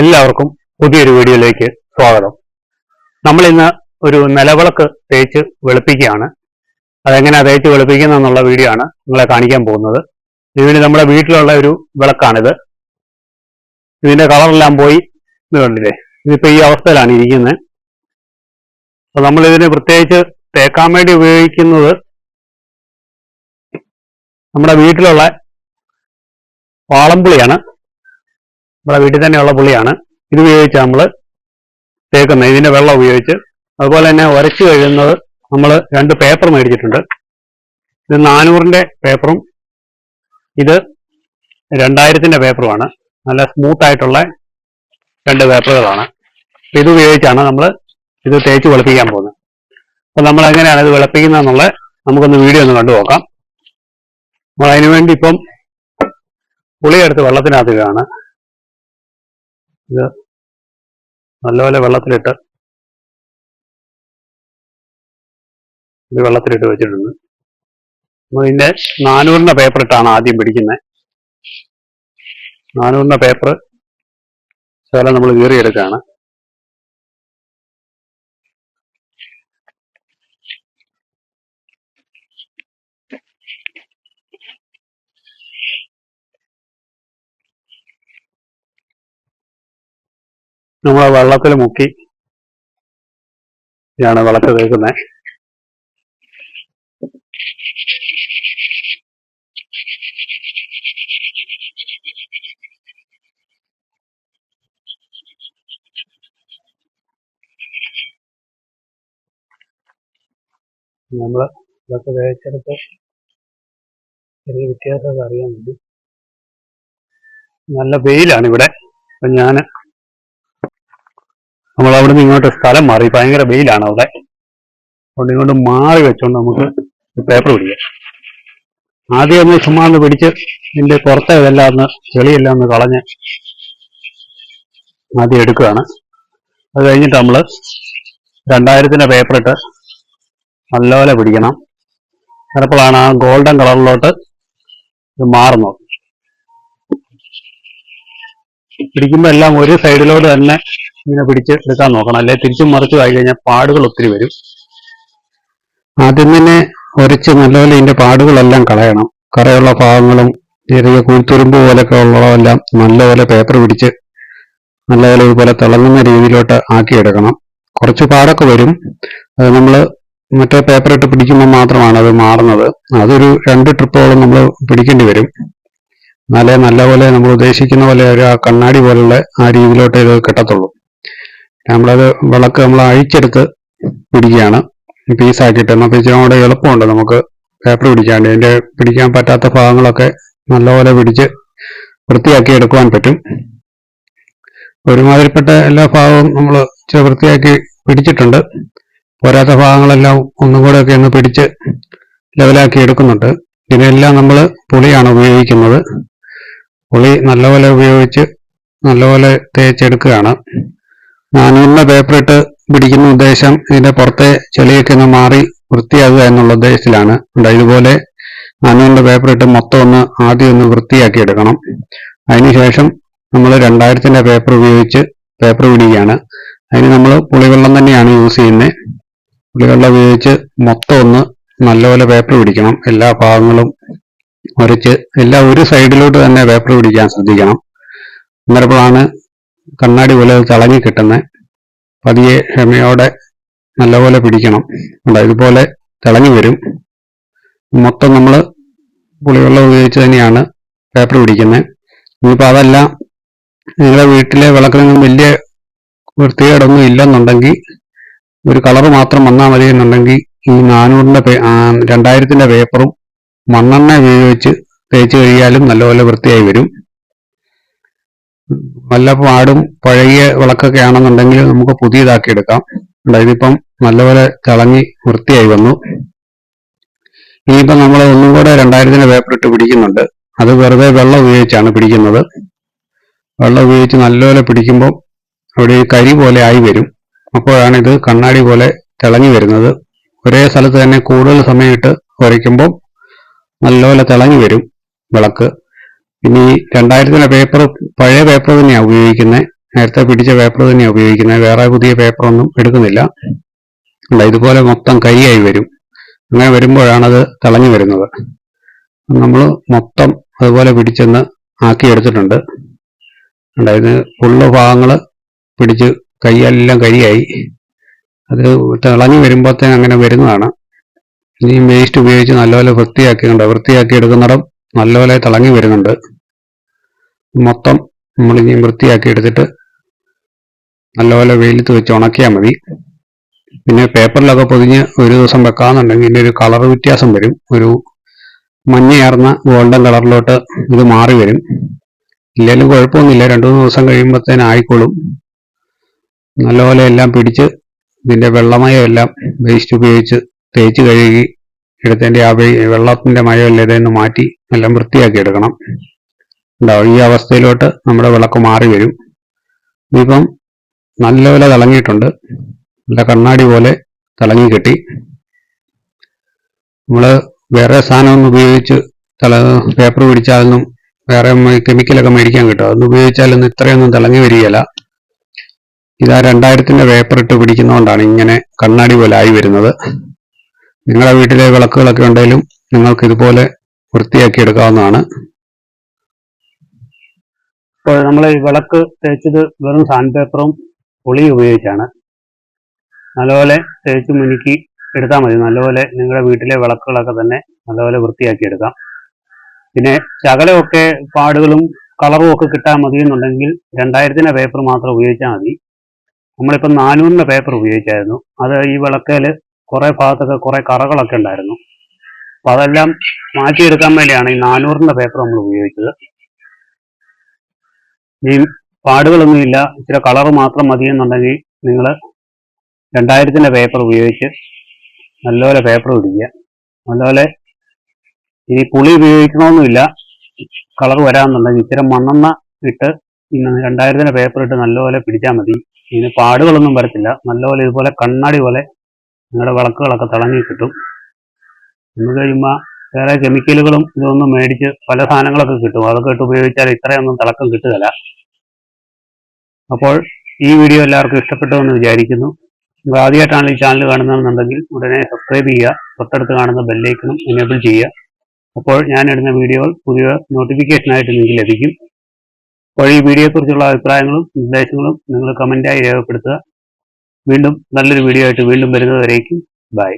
എല്ലാവർക്കും പുതിയൊരു വീഡിയോയിലേക്ക് സ്വാഗതം. നമ്മൾ ഇന്ന് ഒരു നിലവിളക്ക് തേച്ച് വെളുപ്പിക്കുകയാണ്. അതെങ്ങനെയാണ് തേച്ച് വെളുപ്പിക്കുന്നത് എന്നുള്ള വീഡിയോ ആണ് നിങ്ങളെ കാണിക്കാൻ പോകുന്നത്. ഇതിന് നമ്മുടെ വീട്ടിലുള്ള ഒരു വിളക്കാണിത്. ഇതിന്റെ കളറെല്ലാം പോയി ഇത് കണ്ടില്ലേ? ഇതിപ്പോ ഈ അവസ്ഥയിലാണ് ഇരിക്കുന്നത്. അപ്പൊ നമ്മൾ ഇതിന് പ്രത്യേകിച്ച് തേക്കാൻ വേണ്ടി ഉപയോഗിക്കുന്നത് നമ്മുടെ വീട്ടിലുള്ള വാളംപുളിയാണ്. നമ്മുടെ വീട്ടിൽ തന്നെയുള്ള പുളിയാണ്. ഇത് ഉപയോഗിച്ച് നമ്മൾ തേക്കുന്നത്. ഇതിന്റെ വെള്ളം ഉപയോഗിച്ച്. അതുപോലെ തന്നെ ഉരച്ച് കഴിയുന്നത് നമ്മൾ രണ്ട് പേപ്പർ മേടിച്ചിട്ടുണ്ട്. ഇത് നാനൂറിന്റെ പേപ്പറും ഇത് രണ്ടായിരത്തിന്റെ പേപ്പറുമാണ് നല്ല സ്മൂത്ത് ആയിട്ടുള്ള രണ്ട് പേപ്പറുകളാണ് ഇത് ഉപയോഗിച്ചാണ് നമ്മൾ ഇത് തേച്ച് വെളുപ്പിക്കാൻ പോകുന്നത്. അപ്പൊ നമ്മൾ എങ്ങനെയാണ് ഇത് വെളുപ്പിക്കുന്നതെന്നുള്ള നമുക്കൊന്ന് വീഡിയോ ഒന്ന് കണ്ടു നോക്കാം. നമ്മൾ അതിനുവേണ്ടി ഇപ്പം പുളിയെടുത്ത് വെള്ളത്തിനകത്ത് ഇടുകയാണ്. ഇത് നല്ലപോലെ വെള്ളത്തിലിട്ട് ഇത് വെള്ളത്തിലിട്ട് വെച്ചിട്ടുണ്ട്. ഇതിന്റെ നാനൂറിന്റെ പേപ്പർ ഇട്ടാണ് ആദ്യം പിടിക്കുന്നത്. നാനൂറിന്റെ പേപ്പർ ശകലം നമ്മൾ കീറിയെടുക്കുകയാണ്. നമ്മൾ വെള്ളത്തിൽ മുക്കി ആണ് വിളക്ക് തേക്കുന്നത് നമ്മൾ ഇതൊക്കെ തേച്ചെടുത്ത് ചെറിയ വ്യത്യാസമൊക്കെ അറിയാൻ വേണ്ടി. നല്ല വെയിലാണ് ഇവിടെ. അപ്പൊ ഞാൻ നമ്മൾ അവിടെ നിന്ന് ഇങ്ങോട്ട് സ്ഥലം മാറി. ഭയങ്കര വെയിലാണ് അവിടെ. അതുകൊണ്ട് ഇങ്ങോട്ട് മാറി വെച്ചോണ്ട് നമുക്ക് പേപ്പർ പിടിക്കാം. ആദ്യം ഒന്ന് ചുമ്മാ ഒന്ന് പിടിച്ച് ഇതിന്റെ പുറത്തെ ഇതെല്ലാം ഒന്ന് ചെളിയെല്ലാം ഒന്ന് കളഞ്ഞ് ആദ്യം എടുക്കുകയാണ്. അത് കഴിഞ്ഞിട്ട് നമ്മൾ രണ്ടായിരത്തിന്റെ പേപ്പർ ഇട്ട് നല്ലപോലെ പിടിക്കണം. ചിലപ്പോഴാണ് ആ ഗോൾഡൻ കളറിലോട്ട് മാറുന്നത്. പിടിക്കുമ്പോൾ എല്ലാം ഒരു സൈഡിലോട്ട് തന്നെ ഇങ്ങനെ പിടിച്ച് എടുക്കാൻ നോക്കണം. അല്ലെ തിരിച്ചും മറിച്ചു ആയി കഴിഞ്ഞാൽ പാടുകൾ ഒത്തിരി വരും. ആദ്യം തന്നെ ഉരച്ച് നല്ലപോലെ ഇതിന്റെ പാടുകളെല്ലാം കളയണം. കറയുള്ള ഭാഗങ്ങളും ചെറിയ കൂത്തുരുമ്പ് പോലൊക്കെ ഉള്ളതെല്ലാം നല്ലപോലെ പേപ്പർ പിടിച്ച് നല്ലപോലെ ഇതുപോലെ തിളങ്ങുന്ന രീതിയിലോട്ട് ആക്കിയെടുക്കണം. കുറച്ച് പാടൊക്കെ വരും. അത് നമ്മൾ മറ്റേ പേപ്പർ ഇട്ട് പിടിക്കുമ്പോൾ മാത്രമാണ് അത് മാറുന്നത്. അതൊരു രണ്ട് ട്രിപ്പോളം നമ്മൾ പിടിക്കേണ്ടി വരും. എന്നാലേ നല്ലപോലെ നമ്മൾ ഉദ്ദേശിക്കുന്ന പോലെ ഒരു ആ കണ്ണാടി പോലുള്ള ആ രീതിയിലോട്ട് ഇത് കിട്ടത്തുള്ളൂ. നമ്മളത് വിളക്ക് നമ്മൾ അഴിച്ചെടുത്ത് പിടിക്കുകയാണ്. പീസാക്കിയിട്ട് നമുക്ക് ഇച്ചിരി കൂടെ എളുപ്പമുണ്ട്. നമുക്ക് പേപ്പർ പിടിക്കാണ്ട് അതിന്റെ പിടിക്കാൻ പറ്റാത്ത ഭാഗങ്ങളൊക്കെ നല്ലപോലെ പിടിച്ച് വൃത്തിയാക്കി എടുക്കുവാൻ പറ്റും. ഒരുമാതിരിപ്പെട്ട എല്ലാ ഭാഗവും നമ്മൾ ഇച്ചിരി വൃത്തിയാക്കി പിടിച്ചിട്ടുണ്ട്. പോരാത്ത ഭാഗങ്ങളെല്ലാം ഒന്നും കൂടെ ഒക്കെ ഒന്ന് പിടിച്ച് ലെവലാക്കി എടുക്കുന്നുണ്ട്. ഇതിനെല്ലാം നമ്മൾ പുളിയാണ് ഉപയോഗിക്കുന്നത്. പുളി നല്ലപോലെ ഉപയോഗിച്ച് നല്ലപോലെ തേച്ചെടുക്കുകയാണ്. നാനൂറിന്റെ പേപ്പർ ഇട്ട് പിടിക്കുന്ന ഉദ്ദേശം ഇതിന്റെ പുറത്തെ ചെളിയൊക്കെ ഒന്ന് മാറി വൃത്തിയാകുക എന്നുള്ള ഉദ്ദേശത്തിലാണ്. ഇതുപോലെ നാനൂറിന്റെ പേപ്പർ ഇട്ട് മൊത്തം ഒന്ന് ആദ്യം ഒന്ന് വൃത്തിയാക്കി എടുക്കണം. അതിനുശേഷം നമ്മൾ രണ്ടായിരത്തിന്റെ പേപ്പർ ഉപയോഗിച്ച് പേപ്പർ പിടിക്കുകയാണ്. അതിന് നമ്മൾ പുളിവെള്ളം തന്നെയാണ് യൂസ് ചെയ്യുന്നത് പുളിവെള്ളം ഉപയോഗിച്ച് മൊത്തം ഒന്ന് നല്ലപോലെ പേപ്പർ പിടിക്കണം. എല്ലാ ഭാഗങ്ങളും ഉരച്ച് എല്ലാ ഒരു സൈഡിലോട്ട് തന്നെ പേപ്പർ പിടിക്കാൻ ശ്രദ്ധിക്കണം. അന്നേരപ്പോഴാണ് കണ്ണാടി പോലെ തിളങ്ങി കിട്ടുന്ന പതിയെ ക്ഷമയോടെ നല്ലപോലെ പിടിക്കണം. അല്ല ഇതുപോലെ തിളങ്ങി വരും. മൊത്തം നമ്മൾ പുളിവെള്ളം ഉപയോഗിച്ച് തന്നെയാണ് പേപ്പർ പിടിക്കുന്നത് ഇനിയിപ്പോൾ അതല്ല നിങ്ങളുടെ വീട്ടിലെ വിളക്കിനൊന്നും വലിയ വൃത്തികേടൊന്നും ഇല്ലെന്നുണ്ടെങ്കിൽ ഒരു കളർ മാത്രം വന്നാൽ മതി എന്നുണ്ടെങ്കിൽ ഈ നാനൂറിന്റെ പേ ആ, രണ്ടായിരത്തിന്റെ പേപ്പറും മണ്ണെണ്ണ ഉപയോഗിച്ച് തേച്ച് കഴിയാലും നല്ലപോലെ വൃത്തിയായി വരും. നല്ല പാടും പഴകിയ വിളക്കൊക്കെ ആണെന്നുണ്ടെങ്കിൽ നമുക്ക് പുതിയതാക്കി എടുക്കാം ഇതിപ്പം നല്ലപോലെ തിളങ്ങി വൃത്തിയായി വന്നു. ഇനിയിപ്പം നമ്മൾ ഒന്നും കൂടെ രണ്ടായിരത്തിന്റെ പേപ്പർ ഇട്ട് പിടിക്കുന്നുണ്ട്. അത് വെറുതെ വെള്ളം ഉപയോഗിച്ചാണ് പിടിക്കുന്നത്. വെള്ളം ഉപയോഗിച്ച് നല്ലപോലെ പിടിക്കുമ്പോൾ അവിടെ കരി പോലെ ആയി വരും. അപ്പോഴാണ് ഇത് കണ്ണാടി പോലെ തിളങ്ങി വരുന്നത്. ഒരേ സ്ഥലത്ത് തന്നെ കൂടുതൽ സമയമിട്ട് ഉരയ്ക്കുമ്പോൾ നല്ലപോലെ തിളങ്ങി വരും വിളക്ക്. ഈ രണ്ടായിരത്തിലെ പേപ്പർ പഴയ പേപ്പർ തന്നെയാണ് ഉപയോഗിക്കുന്നത് നേരത്തെ പിടിച്ച പേപ്പർ തന്നെയാണ് ഉപയോഗിക്കുന്നത് വേറെ പുതിയ പേപ്പറൊന്നും എടുക്കുന്നില്ല. ഇതുപോലെ മൊത്തം കരിയായി വരും. അങ്ങനെ വരുമ്പോഴാണത് തളഞ്ഞു വരുന്നത്. നമ്മൾ മൊത്തം അതുപോലെ പിടിച്ചെന്ന് ആക്കിയെടുത്തിട്ടുണ്ട് അതായത് ഫുള്ള് ഭാഗങ്ങൾ പിടിച്ച് കൈയെല്ലാം കരിയായി. അത് തിളഞ്ഞു വരുമ്പോഴത്തേന് അങ്ങനെ വരുന്നതാണ്. ഇനി വേസ്റ്റ് ഉപയോഗിച്ച് നല്ലപോലെ വൃത്തിയാക്കിയിട്ടുണ്ട്. വൃത്തിയാക്കി എടുക്കുന്നിടം നല്ലപോലെ തിളങ്ങി വരുന്നുണ്ട്. മൊത്തം നമ്മളിനി വൃത്തിയാക്കി എടുത്തിട്ട് നല്ലപോലെ വെയിലത്ത് വെച്ച് ഉണക്കിയാൽ മതി. പിന്നെ പേപ്പറിലൊക്കെ പൊതിഞ്ഞ് ഒരു ദിവസം വെക്കാന്നുണ്ടെങ്കിൽ ഇതിന്റെ ഒരു കളർ വ്യത്യാസം വരും. ഒരു മഞ്ഞയാർന്ന ഗോൾഡൻ കളറിലോട്ട് ഇത് മാറി വരും. ഇല്ലെങ്കിലും കുഴപ്പമൊന്നുമില്ല. രണ്ടു മൂന്ന് ദിവസം കഴിയുമ്പോഴത്തേന് ആയിക്കോളും. നല്ലപോലെ എല്ലാം പിടിച്ച് ഇതിന്റെ വെള്ളമയം എല്ലാം വേസ്റ്റ് ഉപയോഗിച്ച് തേച്ച് കഴുകി എടുത്തതിന്റെ ആ വെള്ളത്തിന്റെ മയം എല്ലാം ഇതെന്ന് മാറ്റി എല്ലാം വൃത്തിയാക്കി എടുക്കണം. ഉണ്ടാവും ഈ അവസ്ഥയിലോട്ട് നമ്മുടെ വിളക്ക് മാറി വരും. ഇപ്പം നല്ലപോലെ തിളങ്ങിയിട്ടുണ്ട്. നല്ല കണ്ണാടി പോലെ തിളങ്ങി കിട്ടി. നമ്മൾ വേറെ സാധനമൊന്നും ഉപയോഗിച്ച് തല പേപ്പർ പിടിച്ചാലൊന്നും വേറെ കെമിക്കലൊക്കെ മേടിക്കാൻ കിട്ടും. അതൊന്നും ഉപയോഗിച്ചാലൊന്നും ഇത്രയൊന്നും തിളങ്ങി വരികയില്ല. ഇതാ രണ്ടായിരത്തിന്റെ പേപ്പർ ഇട്ട് പിടിക്കുന്നതുകൊണ്ടാണ് ഇങ്ങനെ കണ്ണാടി പോലെ ആയി വരുന്നത്. നിങ്ങളുടെ വീട്ടിലെ വിളക്കുകളൊക്കെ ഉണ്ടെങ്കിലും നിങ്ങൾക്ക് ഇതുപോലെ വൃത്തിയാക്കി എടുക്കാവുന്നതാണ്. ഇപ്പോൾ നമ്മൾ ഈ വിളക്ക് തേച്ചത് വെറും സാൻഡ് പേപ്പറും പുളിയും ഉപയോഗിച്ചാണ്. നല്ലപോലെ തേച്ച് മുനുക്കി എടുത്താൽ മതി. നല്ലപോലെ നിങ്ങളുടെ വീട്ടിലെ വിളക്കുകളൊക്കെ തന്നെ നല്ലപോലെ വൃത്തിയാക്കി എടുക്കാം. പിന്നെ ശകലമൊക്കെ പാടുകളും കളറും ഒക്കെ കിട്ടാൻ മതി എന്നുണ്ടെങ്കിൽ രണ്ടായിരത്തിന്റെ പേപ്പർ മാത്രം ഉപയോഗിച്ചാൽ മതി. നമ്മളിപ്പം നാനൂറിന്റെ പേപ്പർ ഉപയോഗിച്ചായിരുന്നു. അത് ഈ വിളക്കയിൽ കുറേ ഭാഗത്തൊക്കെ കുറേ കറകളൊക്കെ ഉണ്ടായിരുന്നു. അപ്പൊ അതെല്ലാം മാറ്റിയെടുക്കാൻ വേണ്ടിയാണ് ഈ നാനൂറിന്റെ പേപ്പർ നമ്മൾ ഉപയോഗിച്ചത്. ഈ പാടുകളൊന്നുമില്ല. ഇച്ചിരി കളർ മാത്രം മതി എന്നുണ്ടെങ്കിൽ നിങ്ങൾ രണ്ടായിരത്തിന്റെ പേപ്പർ ഉപയോഗിച്ച് നല്ലപോലെ പേപ്പർ പിടിക്കുക നല്ലപോലെ ഇനി പുളി ഉപയോഗിക്കണമെന്നില്ല. കളർ വരാമെന്നുണ്ടെങ്കിൽ ഇച്ചിരി മണ്ണെണ്ണ ഇട്ട് ഇന്ന് രണ്ടായിരത്തിന്റെ പേപ്പർ ഇട്ട് നല്ലപോലെ പിടിച്ചാൽ മതി. ഇതിന് പാടുകളൊന്നും വരത്തില്ല. നല്ലപോലെ ഇതുപോലെ കണ്ണാടി പോലെ നിങ്ങളുടെ വിളക്കുകളൊക്കെ തിളങ്ങി കിട്ടും. എന്ന് കഴിയുമ്പോൾ വേറെ കെമിക്കലുകളും ഇതൊന്നും മേടിച്ച് പല സാധനങ്ങളൊക്കെ കിട്ടും. അതൊക്കെ ഇട്ട് ഉപയോഗിച്ചാൽ ഇത്രയൊന്നും തിളക്കം കിട്ടുകയില്ല. അപ്പോൾ ഈ വീഡിയോ എല്ലാവർക്കും ഇഷ്ടപ്പെട്ടു എന്ന് വിചാരിക്കുന്നു. നിങ്ങൾ ആദ്യമായിട്ടാണ് ഈ ചാനൽ കാണുന്നതെന്നുണ്ടെങ്കിൽ ഉടനെ സബ്സ്ക്രൈബ് ചെയ്യുക തൊട്ടടുത്ത് കാണുന്ന ബെല്ലൈക്കണും എനേബിൾ ചെയ്യുക. അപ്പോൾ ഞാൻ ഇടുന്ന വീഡിയോകൾ പുതിയ നോട്ടിഫിക്കേഷനായിട്ട് നിങ്ങൾക്ക് ലഭിക്കും. അപ്പോൾ ഈ വീഡിയോയെക്കുറിച്ചുള്ള അഭിപ്രായങ്ങളും നിർദ്ദേശങ്ങളും നിങ്ങൾ കമന്റായി രേഖപ്പെടുത്തുക. വീണ്ടും നല്ലൊരു വീഡിയോ ആയിട്ട് വീണ്ടും വരുന്നതുവരേക്കും. ബൈ